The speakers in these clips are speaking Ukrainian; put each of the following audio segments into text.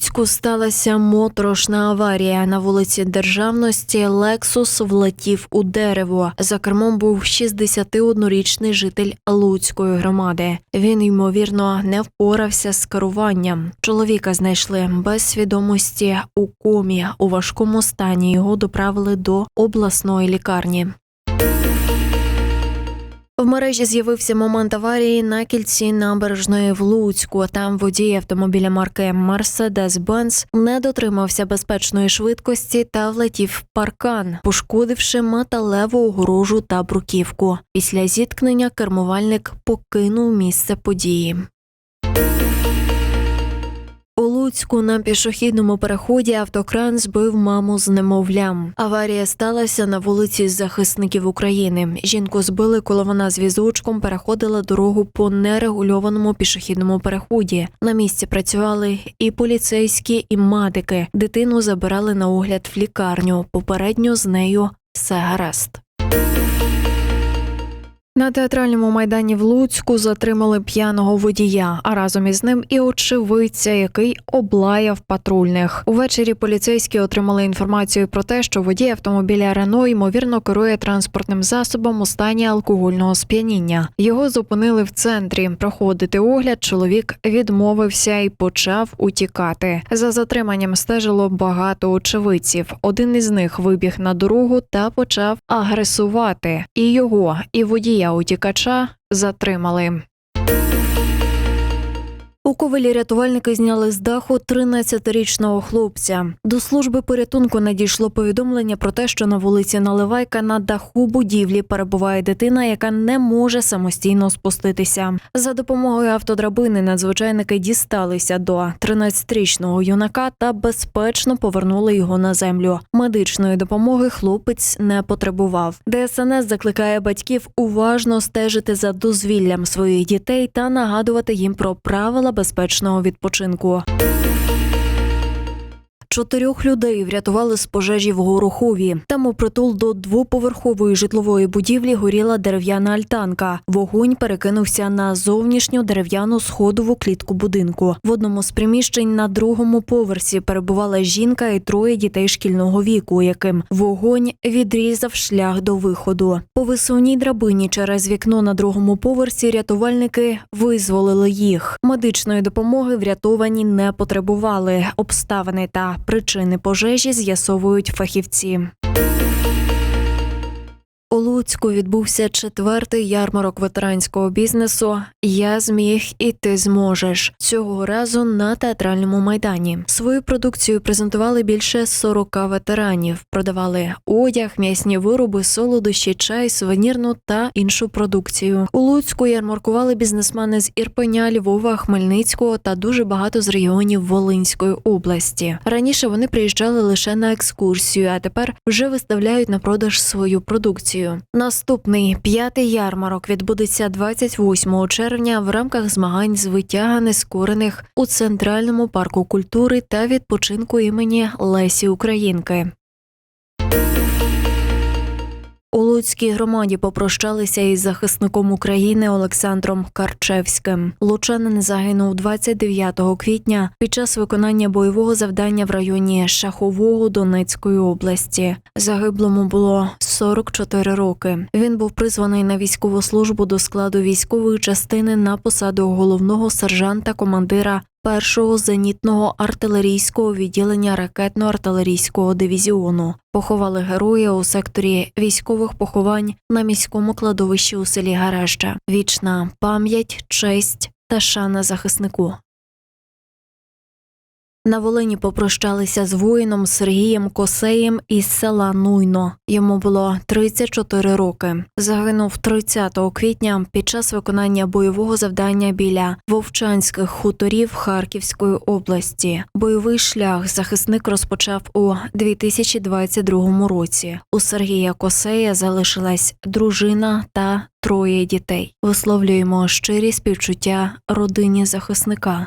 Луцьку сталася моторошна аварія. На вулиці Державності Лексус влетів у дерево. За кермом був 61-річний житель Луцької громади. Він ймовірно не впорався з керуванням. Чоловіка знайшли без свідомості у комі. У важкому стані його доправили до обласної лікарні. В мережі з'явився момент аварії на кільці набережної в Луцьку. Там водій автомобіля марки Mercedes-Benz не дотримався безпечної швидкості та влетів в паркан, пошкодивши металеву огорожу та бруківку. Після зіткнення кермувальник покинув місце події. Луцьку на пішохідному переході автокран збив маму з немовлям. Аварія сталася на вулиці захисників України. Жінку збили, коли вона з візочком переходила дорогу по нерегульованому пішохідному переході. На місці працювали і поліцейські, і медики. Дитину забирали на огляд в лікарню. Попередньо з нею все гаразд. На театральному майдані в Луцьку затримали п'яного водія, а разом із ним і очевидця, який облаяв патрульних. Увечері поліцейські отримали інформацію про те, що водій автомобіля Рено ймовірно керує транспортним засобом у стані алкогольного сп'яніння. Його зупинили в центрі. Проходити огляд чоловік відмовився і почав утікати. За затриманням стежило багато очевидців. Один із них вибіг на дорогу та почав агресувати. І його, і водія утікача затримали. У ковелі рятувальники зняли з даху 13-річного хлопця. До служби порятунку надійшло повідомлення про те, що на вулиці Наливайка на даху будівлі перебуває дитина, яка не може самостійно спуститися. За допомогою автодрабини надзвичайники дісталися до 13-річного юнака та безпечно повернули його на землю. Медичної допомоги хлопець не потребував. ДСНС закликає батьків уважно стежити за дозвіллям своїх дітей та нагадувати їм про правила безпечного відпочинку. Чотирьох людей врятували з пожежі в Горохові. Там у притул до двоповерхової житлової будівлі горіла дерев'яна альтанка. Вогонь перекинувся на зовнішню дерев'яну сходову клітку будинку. В одному з приміщень на другому поверсі перебувала жінка і троє дітей шкільного віку, яким вогонь відрізав шлях до виходу. По висувній драбині через вікно на другому поверсі рятувальники визволили їх. Медичної допомоги врятовані не потребували. Обставини та причини пожежі з'ясовують фахівці. У Луцьку відбувся четвертий ярмарок ветеранського бізнесу. Я зміг і ти зможеш цього разу на театральному майдані. Свою продукцію презентували більше 40 ветеранів. Продавали одяг, м'ясні вироби, солодощі, чай, сувенірну та іншу продукцію. У Луцьку ярмаркували бізнесмени з Ірпеня, Львова, Хмельницького та дуже багато з регіонів Волинської області. Раніше вони приїжджали лише на екскурсію, а тепер вже виставляють на продаж свою продукцію. Наступний п'ятий ярмарок відбудеться 28 червня в рамках змагань з витяга нескорених у центральному парку культури та відпочинку імені Лесі Українки. У Луцькій громаді попрощалися із захисником України Олександром Карчевським. Лучанин загинув 29 квітня під час виконання бойового завдання в районі Шахового Донецької області. Загиблому було 44 роки. Він був призваний на військову службу до складу військової частини на посаду головного сержанта командира першого зенітного артилерійського відділення ракетно-артилерійського дивізіону. Поховали героя у секторі військових поховань на міському кладовищі у селі Гареща. Вічна пам'ять, честь та шана захиснику. На Волині попрощалися з воїном Сергієм Косеєм із села Нуйно. Йому було 34 роки. Загинув 30 квітня під час виконання бойового завдання біля Вовчанських хуторів Харківської області. Бойовий шлях захисник розпочав у 2022 році. У Сергія Косея залишилась дружина та троє дітей. Висловлюємо щирі співчуття родині захисника.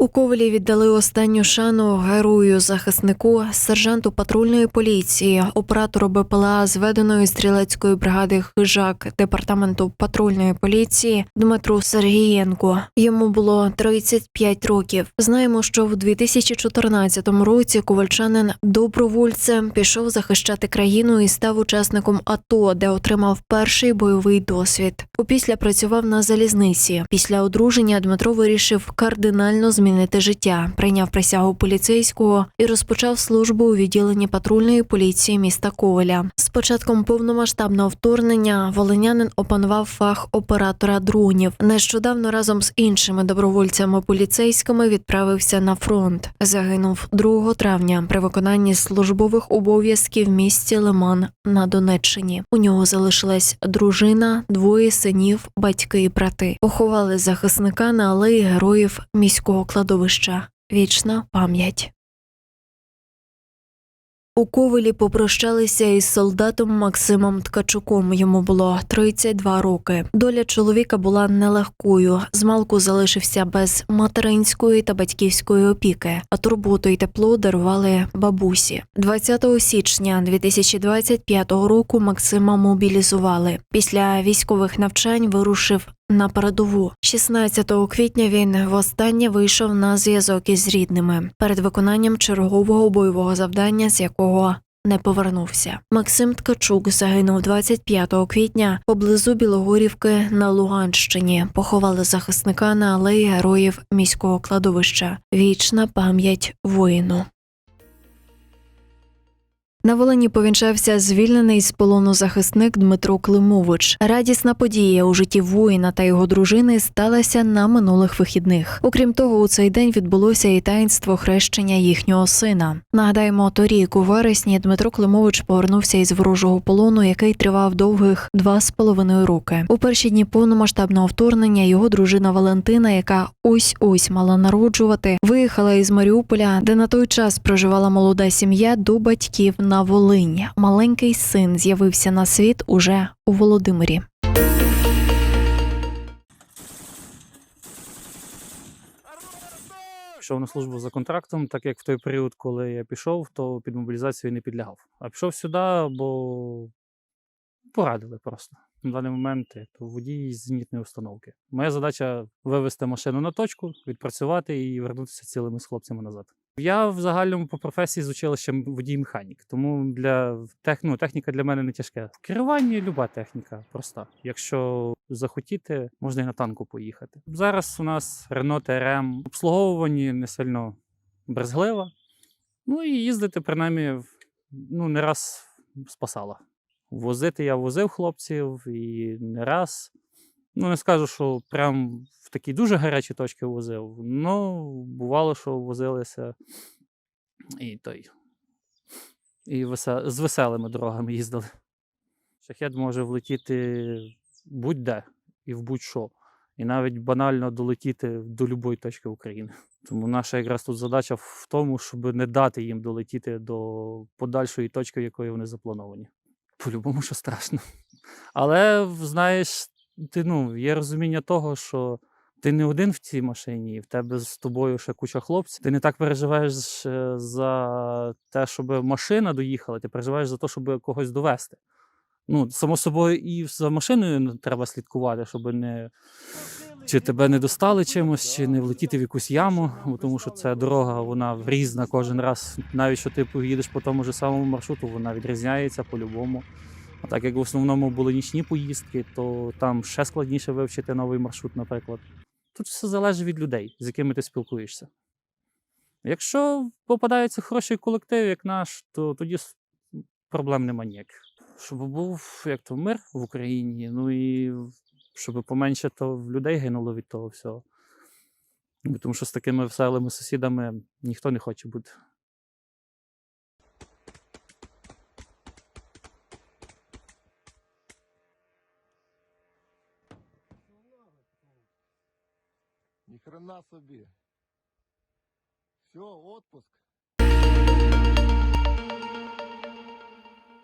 У Ковелі віддали останню шану герою захиснику, сержанту патрульної поліції, оператору БПЛА зведеної стрілецької бригади Хижак департаменту патрульної поліції Дмитру Сергієнку. Йому було 35 років. Знаємо, що в 2014 році ковальчанин добровольцем пішов захищати країну і став учасником АТО, де отримав перший бойовий досвід. Опісля працював на залізниці. Після одруження Дмитро вирішив кардинально змінити життя, прийняв присягу поліцейського і розпочав службу у відділенні патрульної поліції міста Ковеля. З початком повномасштабного вторгнення волинянин опанував фах оператора дронів. Нещодавно разом з іншими добровольцями поліцейськими відправився на фронт. Загинув 2 травня при виконанні службових обов'язків в місті Лиман на Донеччині. У нього залишилась дружина, двоє синів, батьки і брати. Поховали захисника на алеї героїв міського кладовища. Вічна пам'ять. У Ковелі попрощалися із солдатом Максимом Ткачуком. Йому було 32 роки. Доля чоловіка була нелегкою. Змалку залишився без материнської та батьківської опіки, а турботу й тепло дарували бабусі. 20 січня 2025 року Максима мобілізували. Після військових навчань вирушив на передову 16 квітня він востаннє вийшов на зв'язок із рідними перед виконанням чергового бойового завдання, з якого не повернувся. Максим Ткачук загинув 25 квітня поблизу Білогорівки на Луганщині. Поховали захисника на алеї героїв міського кладовища. Вічна пам'ять воїну. На Волині повінчався звільнений з полону захисник Дмитро Климович. Радісна подія у житті воїна та його дружини сталася на минулих вихідних. Окрім того, у цей день відбулося і таїнство хрещення їхнього сина. Нагадаємо, торік у вересні Дмитро Климович повернувся із ворожого полону, який тривав довгих два з половиною роки. У перші дні повномасштабного вторгнення його дружина Валентина, яка ось ось мала народжувати, виїхала із Маріуполя, де на той час проживала молода сім'я до батьків на Волині. Маленький син з'явився на світ уже у Володимирі. Пішов на службу за контрактом, так як в той період, коли я пішов, то під мобілізацію не підлягав. А пішов сюди, бо порадили просто. На даний момент то водій з зенітної установки. Моя задача вивезти машину на точку, відпрацювати і вернутися цілими з хлопцями назад. Я в загальному по професії з училищем водій-механік, тому для тех, ну, техніка для мене не тяжке. В керуванні люба техніка проста. Якщо захотіти, можна і на танку поїхати. Зараз у нас Renault TRM, обслуговувані не сильно брезглива. Ну і їздити, принаймні, ну, не раз спасала. Возити я возив хлопців і не раз. Ну, не скажу, що прям в такі дуже гарячі точки возив. Ну, бувало, що возилися і той. І з веселими дорогами їздили. Шахет може влетіти будь-де і в будь-що. І навіть банально долетіти до будь-якої точки України. Тому наша якраз тут задача в тому, щоб не дати їм долетіти до подальшої точки, в якої вони заплановані. По-любому, що страшно. Але знаєш, ти ну, є розуміння того, що ти не один в цій машині, і в тебе з тобою ще куча хлопців. Ти не так переживаєш е, за те, щоб машина доїхала, ти переживаєш за те, щоб когось довести. Ну, само собою, і за машиною треба слідкувати, щоб не чи тебе не достали чимось, чи не влетіти в якусь яму, тому що ця дорога вона різна кожен раз. Навіть що ти поїдеш по тому ж самому маршруту, вона відрізняється по-любому. А так як в основному були нічні поїздки, то там ще складніше вивчити новий маршрут, наприклад. Тут все залежить від людей, з якими ти спілкуєшся. Якщо попадається хороший колектив, як наш, то тоді проблем нема ніяких. Щоб був як то мир в Україні, ну і щоб поменше то людей гинуло від того всього. Тому що з такими веселими сусідами ніхто не хоче бути. Хрена собі. Все, отпуск.